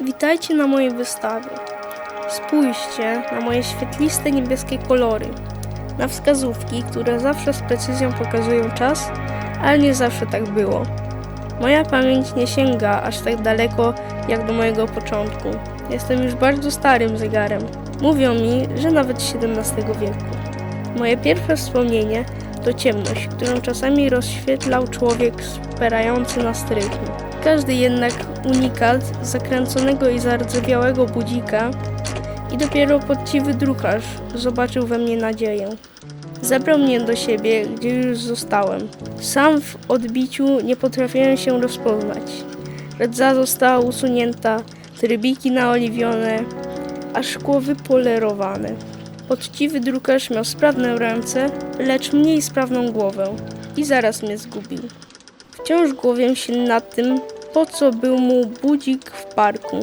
Witajcie na mojej wystawie. Spójrzcie na moje świetliste niebieskie kolory, na wskazówki, które zawsze z precyzją pokazują czas, ale nie zawsze tak było. Moja pamięć nie sięga aż tak daleko jak do mojego początku. Jestem już bardzo starym zegarem. Mówią mi, że nawet XVII wieku. Moje pierwsze wspomnienie to ciemność, którą czasami rozświetlał człowiek spierający na strychu. Każdy jednak unikat zakręconego i zardzewiałego budzika i dopiero poczciwy drukarz zobaczył we mnie nadzieję. Zabrał mnie do siebie, gdzie już zostałem. Sam w odbiciu nie potrafiłem się rozpoznać. Rdza została usunięta, trybiki naoliwione, a szkło wypolerowane. Poczciwy drukarz miał sprawne ręce, lecz mniej sprawną głowę i zaraz mnie zgubił. Wciąż głowię się nad tym, po co był mu budzik w parku.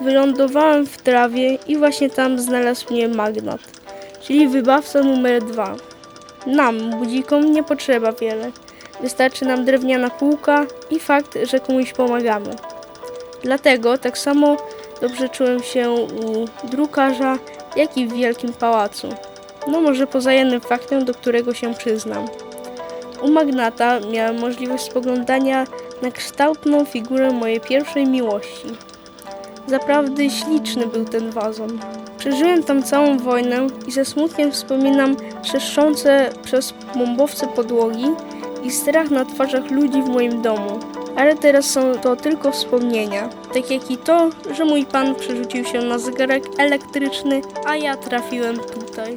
Wylądowałem w trawie i właśnie tam znalazł mnie magnat, czyli wybawca numer dwa. Nam, budzikom, nie potrzeba wiele. Wystarczy nam drewniana półka i fakt, że komuś pomagamy. Dlatego tak samo dobrze czułem się u drukarza, jak i w wielkim pałacu. No może poza jednym faktem, do którego się przyznam. U magnata miałem możliwość spoglądania na kształtną figurę mojej pierwszej miłości. Zaprawdę śliczny był ten wazon. Przeżyłem tam całą wojnę i ze smutkiem wspominam trzeszczące przez bombowce podłogi i strach na twarzach ludzi w moim domu. Ale teraz są to tylko wspomnienia, tak jak i to, że mój pan przerzucił się na zegarek elektryczny, a ja trafiłem tutaj.